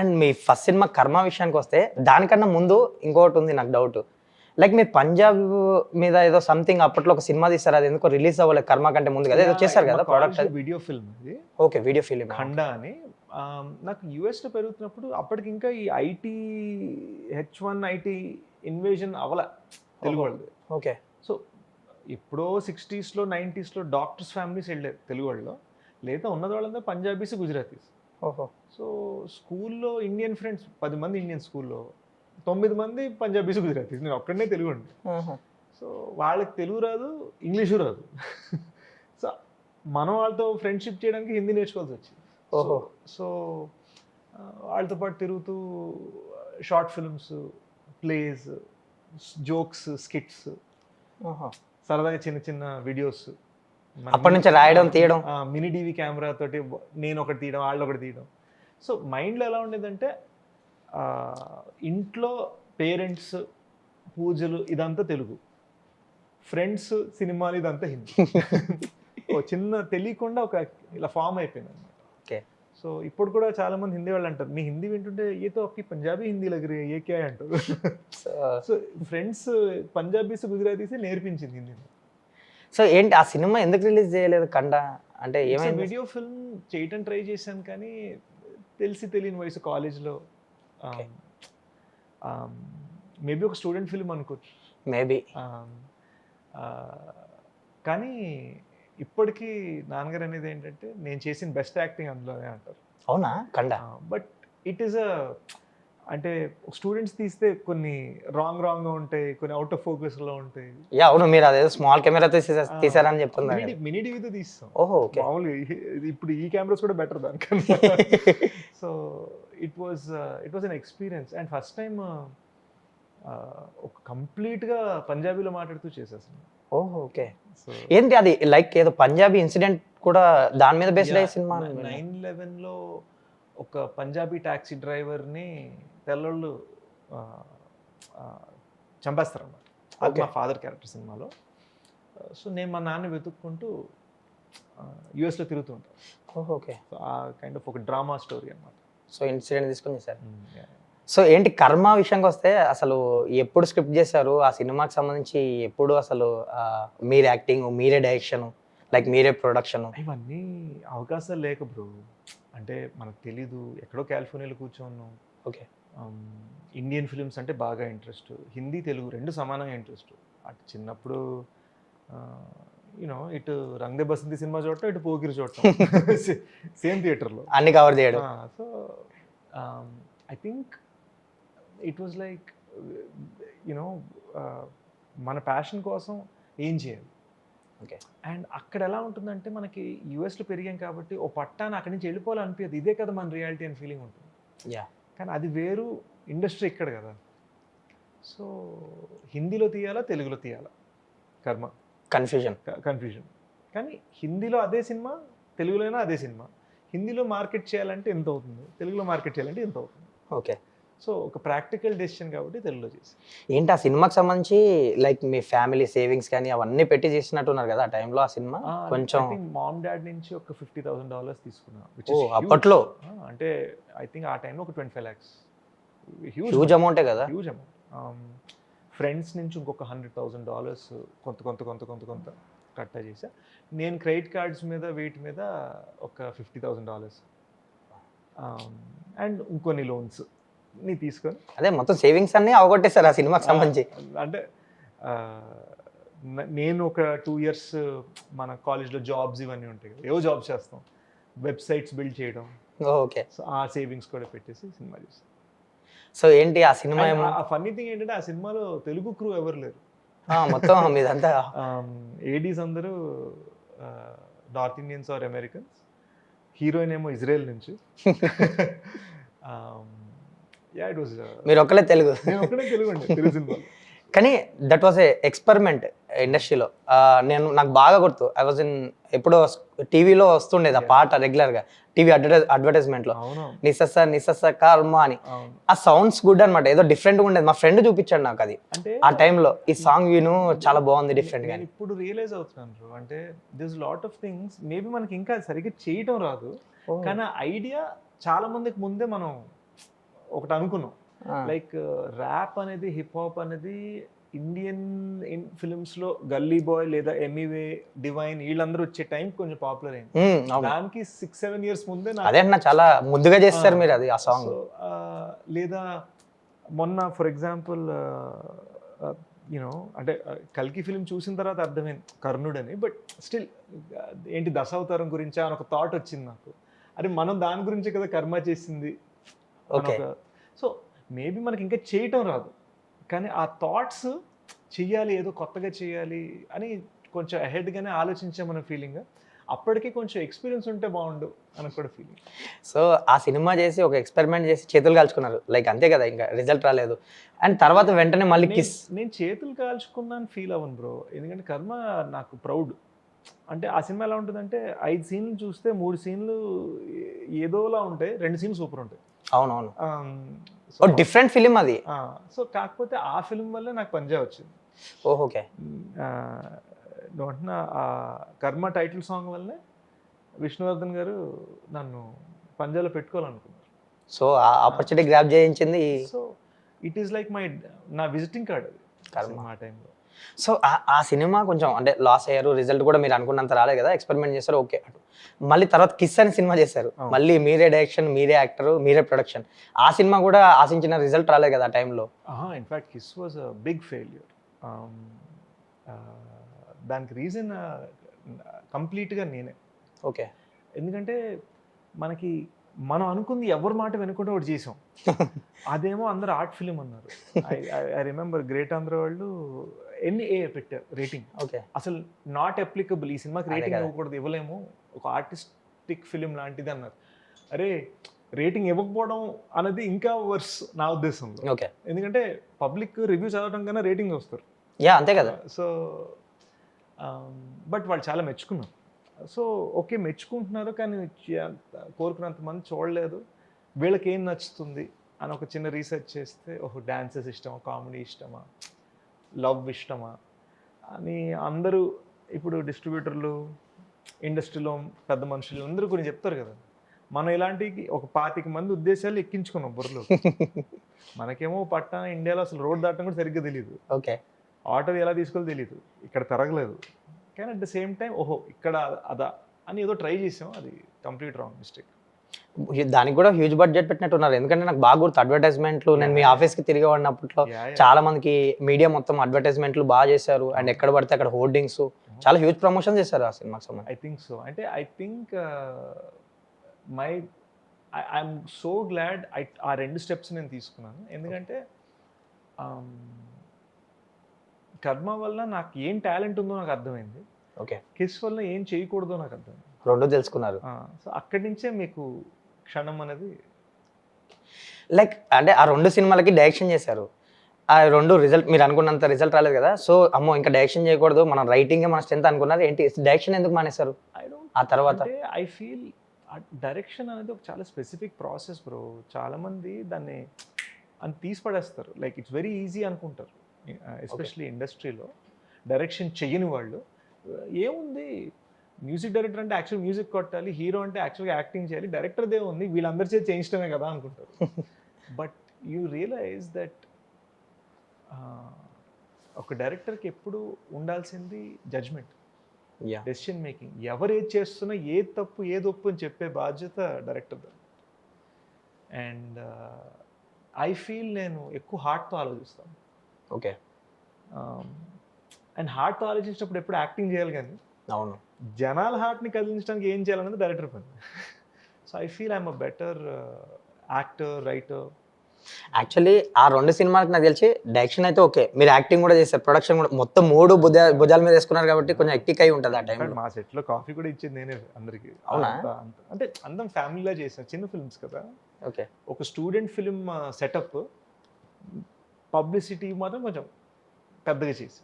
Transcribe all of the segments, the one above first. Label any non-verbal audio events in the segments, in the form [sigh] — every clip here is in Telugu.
అండ్ మీ ఫస్ట్ సినిమా కర్మ విషయానికి వస్తే దానికన్నా ముందు ఇంకొకటి ఉంది నాకు డౌట్ లైక్ మీరు పంజాబ్ మీద ఏదో సంథింగ్ అప్పట్లో ఒక సినిమా తీస్తారు అది ఎందుకో రిలీజ్ అవ్వలేదు కర్మ కంటే ముందు కదా ఏదో చేస్తారు కదా ప్రోడక్ట్ వీడియో ఫిల్మ్ ఇది ఓకే వీడియో ఫిలిం ఖండా అని. నాకు US లో పెరుగుతున్నప్పుడు అప్పటికి ఇంకా ఈ IT H one IT invasion అవల Telugu వాళ్ళది. ఓకే సో ఎప్పుడో సిక్స్టీస్లో నైంటీస్లో డాక్టర్స్ ఫ్యామిలీస్ వెళ్ళారు తెలుగు వాళ్ళలో. లేదా ఉన్నది వాళ్ళంతా పంజాబీస్ గుజరాతీస్. సో స్కూల్లో ఇండియన్ ఫ్రెండ్స్ పది మంది ఇండియన్ స్కూల్లో తొమ్మిది మంది పంజాబీస్ గుజరాతీస్. నేను ఒక్కడనే తెలుగు అండి. సో వాళ్ళకి తెలుగు రాదు ఇంగ్లీషు రాదు. సో మనం వాళ్ళతో ఫ్రెండ్షిప్ చేయడానికి హిందీ నేర్చుకోవాల్సి వచ్చింది. ఓహో. సో వాళ్ళతో పాటు తిరుగుతూ short films plays jokes skits సరదాగా చిన్న చిన్న వీడియోస్. అప్పటి నుంచి రాయడం, తీయడం. మినీ టీవీ కెమెరా తోటి నేను ఒకటి తీయడం వాళ్ళు ఒకటి తీయడం. సో మైండ్లో ఎలా ఉండేదంటే ఇంట్లో పేరెంట్స్ పూజలు ఇదంతా తెలుగు. ఫ్రెండ్స్ సినిమాలు ఇదంతా హిందీ. [laughs] ఓ చిన్న తెలియకుండా ఒక ఇలా ఫామ్ అయిపోయింది అనమాట ఓకే. సో ఇప్పుడు కూడా చాలా మంది హిందీ వాళ్ళు అంటారు మీ హిందీ వింటుంటే ఏతో అప్పకి పంజాబీ హిందీ లగరే ఏ క్యా అంటారు? [laughs] సో ఫ్రెండ్స్ పంజాబీస్ గుజరాతీస్ నేర్పించింది హిందీ సో ఏంటి ఆ సినిమా ఎందుకు రిలీజ్ చేయలేదు కండ? అంటే ఏమైంది? వీడియో ఫిల్మ్ చేయటం ట్రై చేశాను కానీ తెలిసి తెలియని వయసు కాలేజ్లో. మేబీ ఒక స్టూడెంట్ ఫిల్మ్ అనుకోవచ్చు. మేబీ Um, ఆ, కానీ ఇప్పటికీ నాన్నగారు అనేది ఏంటంటే నేను చేసిన బెస్ట్ యాక్టింగ్ అందులోనే అంటారు. అవునా? కండ. బట్ ఇట్ ఈస్ అ అంటే స్టూడెంట్స్ తీస్తే కొన్ని రాంగ్ రాంగ్ ఉంటాయి కొన్ని అవుట్ ఆఫ్ ఫోకస్లో ఉంటాయి. యా అవును మీరు అదేదో స్మాల్ కెమెరాతో తీసారని చెప్తున్నారు మినీ టీవీతో తీస్తాం. ఓహో ఓకే. ఈ- ఇప్పుడు ఈ కెమెరాస్ కూడా బెటర్ దానికన్నా. So it was it was an experience and first time ఒక కంప్లీట్గా పంజాబీలో మాట్లాడుతూ చేసేసాను ఓహో ఓకే. ఏంటి అది? లైక్ ఏదో పంజాబీ ఇన్సిడెంట్ కూడా దాని మీద బేస్డ్ అయ్యే సినిమా నైన్ లెవెన్లో ఒక పంజాబీ టాక్సీ డ్రైవర్ని తెల్లోళ్ళు చంపేస్తారు అన్నమాట అది. మా ఫాదర్ క్యారెక్టర్ సినిమాలో. సో నేను మా నాన్న వెతుక్కుంటూ యుఎస్లో తిరుగుతూ ఉంటాను ఓకే. సో ఆ కైండ్ ఆఫ్ ఒక డ్రామా స్టోరీ అనమాట సో ఇన్సిడెంట్ తీసుకొని చేశారు సో ఏంటి కర్మ విషయంకి వస్తే అసలు ఎప్పుడు స్క్రిప్ట్ చేశారు? ఆ సినిమాకి సంబంధించి ఎప్పుడు అసలు మీరే యాక్టింగ్ మీరే డైరెక్షన్ లైక్ మీరే ప్రొడక్షన్? ఇవన్నీ అవకాశాలు లేక బ్రో. అంటే మనకు తెలీదు ఎక్కడో కాలిఫోర్నియాలో కూర్చోన్నాం ఓకే. ఇండియన్ ఫిలిమ్స్ అంటే బాగా ఇంట్రెస్ట్. హిందీ తెలుగు రెండు సమానంగా ఇంట్రెస్ట్. అటు చిన్నప్పుడు యూనో ఇటు రంగదే బసంతి సినిమా చూడటం ఇటు పోకిరి చూడటం. [laughs] సేమ్ థియేటర్లో. అన్ని కవర్ చేయడం. So I think it was like you know మన ప్యాషన్ కోసం ఏం చేయాలి? ఓకే. అండ్ అక్కడ ఎలా ఉంటుందంటే మనకి యూఎస్లో పెరిగాం కాబట్టి ఓ పట్టాన్ని అక్కడి నుంచి వెళ్ళిపోవాలనిపించదు ఇదే కదా మన రియాలిటీ అని ఫీలింగ్ ఉంటుంది. యా. కానీ అది వేరు ఇండస్ట్రీ ఇక్కడ కదా. సో హిందీలో తీయాలా తెలుగులో తీయాలా? కర్మ. కన్ఫ్యూజన్. కన్ఫ్యూజన్. కానీ హిందీలో అదే సినిమా తెలుగులోనే అదే సినిమా. హిందీలో మార్కెట్ చేయాలంటే ఎంత అవుతుంది? తెలుగులో మార్కెట్ చేయాలంటే ఎంత అవుతుంది? ఓకే. సో ఒక ప్రాక్టికల్ డెసిషన్ కాబట్టి తెలుగులో చేసి ఏంటి ఆ సినిమాకి సంబంధించి లైక్ మీ ఫ్యామిలీ సేవింగ్స్ కానీ అవన్నీ పెట్టి చేసినట్టున్నారు కదా ఆ టైంలో ఆ సినిమా? కొంచెం మామ్ డాడ్ నుంచి ఒక ఫిఫ్టీ థౌసండ్ డాలర్స్ తీసుకున్నా which ఓ is huge. అప్పట్లో? అంటే ఐ థింక్ ఆ టైంలో ఒక ట్వంటీ ఫైవ్ ల్యాక్స్ హ్యూజ్ అమౌంటే కదా? హ్యూజ్ అమౌంట్ ఫ్రెండ్స్ నుంచి ఇంకొక హండ్రెడ్ థౌసండ్ డాలర్స్ కొంత కొంత కొంత కొంత కొంత కట్టా చేసా నేను క్రెడిట్ కార్డ్స్ మీద వీటి మీద ఒక ఫిఫ్టీ థౌసండ్ డాలర్స్ అండ్ ఇంకొన్ని లోన్స్ ని తీసుకొని. అదే మొత్తం సేవింగ్స్ అన్ని అవగొట్టేశారు ఆ సినిమాకి సంబంధించి. అంటే నేను ఒక టూ ఇయర్స్ మన కాలేజ్లో జాబ్స్ ఇవన్నీ ఉంటాయి కదా ఏవో జాబ్స్ చేస్తాం. వెబ్సైట్స్ బిల్డ్ చేయడం. ఓకే. సో ఆ సేవింగ్స్ కూడా పెట్టేసి సినిమా చేస్తాం. సో ఏంటి ఆ సినిమా ఏమో? ఆ ఫన్నీ థింగ్ ఏంటంటే ఆ సినిమాలో తెలుగు క్రూ ఎవరు లేరు. మొత్తం మీదంతా. [laughs] ఏడీస్ అందరూ north Indians or Americans heroine ఏమో ఇజ్రాయెల్ నుంచి. [laughs] మీరు ఒక్కలే తెలుగు. తెలుగు సినిమా. [laughs] కానీ దట్ వాస్ ఏ ఎక్స్పెరిమెంట్ ఇండస్ట్రీలో నేను నాకు బాగా గుర్తు. ఐ వాజ్ ఇన్ ఎప్పుడో టీవీలో వస్తుండేది ఆ పాట రెగ్యులర్గా టీవీ అడ్వర్టైజ్ అడ్వర్టైజ్మెంట్లో అవును. నిసస నిసస కర్మ అని. ఆ సౌండ్స్ గుడ్ అనమాట ఏదో డిఫరెంట్గా ఉండేది. మా ఫ్రెండ్ చూపించాడు నాకు అది. ఆ టైంలో ఈ సాంగ్ విను చాలా బాగుంది డిఫరెంట్ గాని. ఇప్పుడు రియలైజ్ అవుతున్నాను. అంటే this lot of things maybe మనకి ఇంకా సరిగ్గా చేయటం రాదు. కానీ ఐడియా చాలా మందికి ముందే మనం ఒకటి అనుకున్నాం. లైక్ ర్యాప్ అనేది హిప్ హాప్ అనేది ఇండియన్ ఫిల్మ్స్లో గల్లీ బాయ్ లేదా ఎమీవే డివైన్ వీళ్ళందరూ వచ్చే టైం కొంచెం పాపులర్ అయింది. దానికి సిక్స్ సెవెన్ ఇయర్స్ ముందే అదే అన్న చాలా ముద్దుగా చేస్తారు మీరు అది ఆ సాంగ్ లేదా మొన్న ఫర్ ఎగ్జాంపుల్ యూనో అంటే కల్కి ఫిలిం చూసిన తర్వాత అర్థమైంది కర్ణుడు అని బట్ స్టిల్ ఏంటి దశావతారం గురించి అని ఒక థాట్ వచ్చింది నాకు. అరే మనం దాని గురించి కదా కర్మ చేసింది. సో మేబీ మనకి ఇంకా చేయటం రాదు. కానీ ఆ థాట్స్ చెయ్యాలి ఏదో కొత్తగా చేయాలి అని కొంచెం అహెడ్గానే ఆలోచించే మన ఫీలింగ్ అప్పటికి కొంచెం ఎక్స్పీరియన్స్ ఉంటే బాగుండు అని కూడా ఫీలింగ్ సో ఆ సినిమా చేసి ఒక ఎక్స్పెరిమెంట్ చేసి చేతులు కాల్చుకున్నారు. లైక్ అంతే కదా ఇంకా రిజల్ట్ రాలేదు. అండ్ తర్వాత వెంటనే మళ్ళీ కిస్ నేను చేతులు కాల్చుకున్నాను ఫీల్ అవ్వను బ్రో ఎందుకంటే కర్మ నాకు ప్రౌడ్ అంటే ఆ సినిమా ఎలా ఉంటుందంటే ఐదు సీన్లు చూస్తే మూడు సీన్లు ఏదోలా ఉంటాయి రెండు సీన్లు సూపర్ ఉంటాయి. అవునవును. ఓ సో- డిఫరెంట్ ఫిలిం అది. సో కాకపోతే ఆ ఫిల్మ్ వల్ల నాకు పంజా వచ్చింది. ఓకే. ఆ, నువ్వు అంటున్న ఆ కర్మ టైటిల్ సాంగ్ వల్లనే విష్ణువర్ధన్ గారు నన్ను పంజాలో పెట్టుకోవాలనుకున్నారు. సో ఆ ఆపర్చునిటీ గ్రాప్ చేయించింది so it is like my నా విజిటింగ్ కార్డ్ అది కర్మ. ఆ టైంలో. సో ఆ- సినిమా కొంచెం అంటే లాస్ అయ్యారు రిజల్ట్ కూడా మీరు అనుకున్నంత రాలేదు కదా ఎక్స్పెరిమెంట్ చేశారు ఓకే మళ్ళీ తర్వాత కిస్ అని సినిమా చేశారు. మళ్ళీ మీరే డైరెక్షన్ మీరే యాక్టర్ మీరే ప్రొడక్షన్ ఆ సినిమా కూడా ఆశించిన రిజల్ట్ రాలేదు కదా ఆ టైంలో in fact his was a big failure దానికి రీజన్ కంప్లీట్గా నేనే. ఓకే ఎందుకంటే మనకి మనం అనుకుంది ఎవరి మాట వినకుండా ఒకటి చేసాం. [laughs] అదేమో అందరు ఆర్ట్ ఫిలిం అన్నారు. ఐ రిమెంబర్ గ్రేట్ ఆంధ్ర వాళ్ళు ఎన్ని ఏ పెట్టారు రేటింగ్ ఓకే అసలు నాట్ అప్లికబుల్ ఈ సినిమాకి రేటింగ్. ఇవ్వకూడదు ఇవ్వలేము. ఒక ఆర్టిస్టిక్ ఫిలిం లాంటిది అన్నారు. అరే రేటింగ్ ఇవ్వకపోవడం అనేది ఇంకా వర్స్ నా ఉద్దేశంలో ఓకే ఎందుకంటే పబ్లిక్ రివ్యూ చదవడం కన్నా రేటింగ్ వస్తారు. యా అంతే కదా. సో బట్ వాళ్ళు చాలా మెచ్చుకున్నారు. సో ఓకే మెచ్చుకుంటున్నారు కానీ కోరుకున్నంత మంది చూడలేదు. వీళ్ళకి ఏం నచ్చుతుంది అని ఒక చిన్న రీసెర్చ్ చేస్తే ఓహో డాన్సెస్ ఇష్టమా కామెడీ ఇష్టమా? లవ్ ఇష్టమా? అని అందరూ ఇప్పుడు డిస్ట్రిబ్యూటర్లు ఇండస్ట్రీలో పెద్ద మనుషులు అందరూ కొన్ని చెప్తారు కదా. మనం ఇలాంటి ఒక పాతిక మంది ఉద్దేశాలు ఎక్కించుకున్నాం బుర్రలో. మనకేమో పట్టణ ఇండియాలో అసలు రోడ్ దాటడం కూడా సరిగ్గా తెలియదు ఓకే. ఆటో ఎలా తీసుకోవాలో తెలియదు ఇక్కడ పెరగలేదు కానీ అట్ ద సేమ్ టైం ఓహో ఇక్కడ అదా అని ఏదో ట్రై చేసాం. అది కంప్లీట్ రాంగ్ మిస్టేక్. దానికి కూడా హ్యూజ్ బడ్జెట్ పెట్టినట్టున్నారు. ఎందుకంటే నాకు బాగా గుర్తు అడ్వర్టైజ్మెంట్లు నేను మీ ఆఫీస్కి తిరిగి వాడినప్పట్లో చాలా మందికి మీడియా మొత్తం అడ్వర్టైజ్మెంట్లు బాగా చేశారు. అండ్ ఎక్కడ పడితే అక్కడ హోర్డింగ్స్ చాలా హ్యూజ్ ప్రమోషన్ చేశారు ఆ సినిమాకి సంబంధించి. ఐ థింక్ సో అంటే I think my I'm so glad I ఆ రెండు స్టెప్స్ నేను తీసుకున్నాను. ఎందుకంటే um, కర్మ వల్ల నాకు ఏం టాలెంట్ ఉందో నాకు అర్థమైంది. ఓకే కిస్ వల్ల ఏం చేయకూడదో నాకు అర్థమైంది. రెండు తెలుసుకున్నారు. సో అక్కడి నుంచే మీకు క్షణం అనేది లైక్ అంటే ఆ రెండు సినిమాలకి డైరెక్షన్ చేశారు. ఆ రెండు రిజల్ట్ మీరు అనుకున్నంత రిజల్ట్ రాలేదు కదా? సో అమ్మో ఇంకా డైరెక్షన్ చేయకూడదు. మనం రైటింగ్ మన స్ట్రెంత్ అనుకున్నారు. ఏంటి డైరెక్షన్ ఎందుకు మానేశారు? ఆ తర్వాత? ఐ ఫీల్ డైరెక్షన్ అనేది ఒక చాలా స్పెసిఫిక్ ప్రాసెస్ బ్రో చాలా మంది దాన్ని అని తీసి పడేస్తారు లైక్ ఇట్స్ వెరీ ఈజీ అనుకుంటారు ఎస్పెషలీ ఇండస్ట్రీలో డైరెక్షన్ చెయ్యని వాళ్ళు. ఏముంది? మ్యూజిక్ డైరెక్టర్ అంటే యాక్చువల్ మ్యూజిక్ కొట్టాలి హీరో అంటే యాక్చువల్గా యాక్టింగ్ చేయాలి డైరెక్టర్ దే ఉంది వీళ్ళందరి చేతి చేయించడమే కదా అనుకుంటారు. బట్ యూ రియలైజ్ దట్ ఒక డైరెక్టర్కి ఎప్పుడు ఉండాల్సింది జడ్జ్మెంట్ యా డెసిషన్ మేకింగ్ ఎవరు ఏది చేస్తున్నా ఏది తప్పు ఏది ఒప్పు అని చెప్పే బాధ్యత డైరెక్టర్ అండ్ ఐ ఫీల్ నేను ఎక్కువ హార్ట్తో ఆలోచిస్తాను. ఓకే అండ్ హార్ట్తో ఆలోచించినప్పుడు ఎప్పుడు యాక్టింగ్ చేయాలి కానీ అవును. జనాల హార్ట్ని కదిలించడానికి ఏం చేయాలన్నది డైరెక్టర్ పని. So I feel I'm a better actor writer actually ఆ రెండు సినిమాలకు నాకు తెలిసి డైరెక్షన్ అయితే ఓకే మీరు యాక్టింగ్ కూడా చేశారు ప్రొడక్షన్ కూడా. మొత్తం మూడు భుజ భుజాల మీద వేసుకున్నారు కాబట్టి కొంచెం ఎక్టిక్ అయి ఉంటుంది ఆ టైంలో మా సెట్లో కాఫీ కూడా ఇచ్చింది నేనే అందరికి. అవునా? అంటే అందరం ఫ్యామిలీలా చేసాను చిన్న ఫిల్మ్స్ కదా. ఓకే ఒక స్టూడెంట్ ఫిలిం సెటప్ పబ్లిసిటీ మాత్రం కొంచెం పెద్దగా చేసి.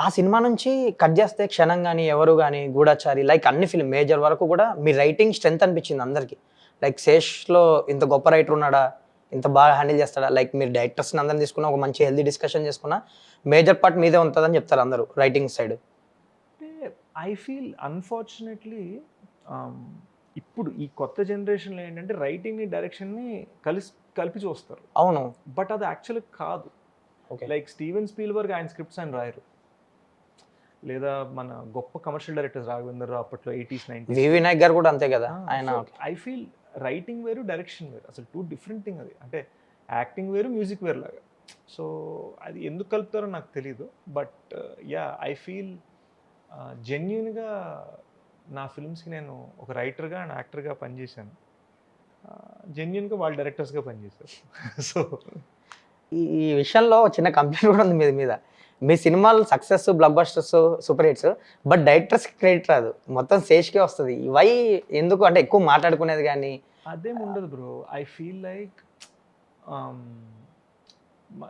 ఆ సినిమా నుంచి కట్ చేస్తే క్షణం కానీ ఎవరు కానీ గూఢాచారి లైక్ అన్ని ఫిల్మ్ మేజర్ వరకు కూడా మీ రైటింగ్ స్ట్రెంత్ అనిపించింది అందరికి. లైక్ శేష్లో ఇంత గొప్ప రైటర్ ఉన్నాడా? ఇంత బాగా హ్యాండిల్ చేస్తాడా? లైక్ మీరు డైరెక్టర్స్ని అందరిని తీసుకున్న ఒక మంచి హెల్దీ డిస్కషన్ చేసుకున్న మేజర్ పార్ట్ మీదే ఉంటుందని చెప్తారు అందరూ రైటింగ్ సైడ్. అంటే ఐ ఫీల్ అన్ఫార్చునేట్లీ ఇప్పుడు ఈ కొత్త జనరేషన్లో ఏంటంటే రైటింగ్ని డైరెక్షన్ని కలిసి కలిపి చూస్తారు. అవును. బట్ అది యాక్చువల్లీ కాదు. లైక్ స్టీవెన్ స్పీల్బర్గ్ ఆయన స్క్రిప్ట్స్ ఆయన రాయరు. లేదా మన గొప్ప కమర్షియల్ డైరెక్టర్స్ రాఘవేంద్ర రావు అప్పట్లో ఎయిటీస్ నైన్టీస్ వినాయక్ గారు కూడా అంతే కదా? ఆయన ఐ ఫీల్ రైటింగ్ వేరు డైరెక్షన్ వేరు. అసలు టూ డిఫరెంట్ థింగ్ అది. అంటే యాక్టింగ్ వేరు మ్యూజిక్ వేరు లాగా. సో అది ఎందుకు కలుపుతారో నాకు తెలీదు. బట్ యా ఐ ఫీల్ జెన్యున్గా నా ఫిల్మ్స్కి నేను ఒక రైటర్గా అండ్ యాక్టర్గా పనిచేశాను. జెన్యున్గా వాళ్ళు డైరెక్టర్స్గా పనిచేశారు. [laughs] సో ఈ విషయంలో చిన్న కంప్లైంట్ కూడా ఉంది మీద మీద. మీ సినిమాలు success blockbusters super hits but directors credit రాదు. మొత్తం శేష్కే వస్తుంది. వై ఎందుకు? అంటే ఎక్కువ మాట్లాడుకునేది కానీ. అదేం ఉండదు బ్రో. ఐ ఫీల్ లైక్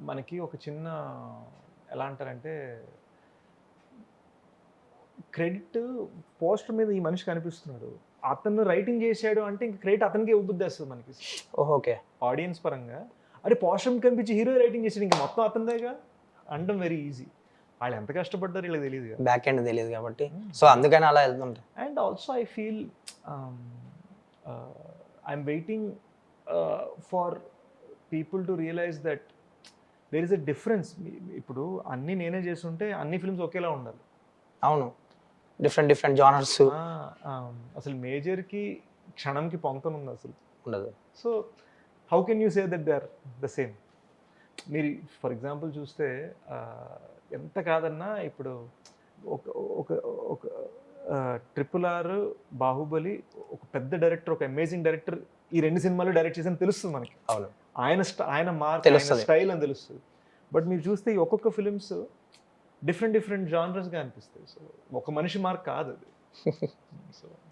మనకి ఒక చిన్న ఎలా అంటారంటే క్రెడిట్ పోస్టర్ మీద ఈ మనిషి కనిపిస్తున్నాడు. అతను రైటింగ్ చేశాడు అంటే ఇంక క్రెడిట్ అతనికి ఉద్దేస్తుంది మనకి. ఓహో ఓకే. ఆడియన్స్ పరంగా అరే పోస్టర్ కనిపించి హీరో రైటింగ్ చేశాడు ఇంకా మొత్తం అతనిదేగా? అనడం వెరీ ఈజీ వాళ్ళు ఎంత కష్టపడ్డారు వీళ్ళకి తెలియదు బ్యాక్ ఎండ్ తెలియదు కాబట్టి. సో అందుకని అలా i feel um, uh, i'm waiting uh, for people to realize that there is a difference. ఇప్పుడు అన్ని నేనే చేస్తుంటే అన్ని ఫిల్మ్స్ ఒకేలా ఉండాలి. అవును. డిఫరెంట్ డిఫరెంట్ జానర్స్ అసలు మేజర్కి క్షణంకి పొంతనుంది అసలు. ఉండదు. So how can you say that they are the same మీరు ఫర్ ఎగ్జాంపుల్ చూస్తే ఎంత కాదన్నా ఇప్పుడు ఒక ఒక ఒక ట్రిపుల్ ఆర్ బాహుబలి ఒక పెద్ద డైరెక్టర్ ఒక అమేజింగ్ డైరెక్టర్ ఈ రెండు సినిమాలు డైరెక్ట్ చేసిన తెలుస్తుంది మనకి. అవును. ఆయన ఆయన మార్క్. స్టైల్ అని తెలుస్తుంది. బట్ మీరు చూస్తే ఈ ఒక్కొక్క ఫిలిమ్స్ డిఫరెంట్ డిఫరెంట్ జానరస్గా అనిపిస్తాయి. సో ఒక మనిషి మార్క్ కాదు అది. సో [laughs]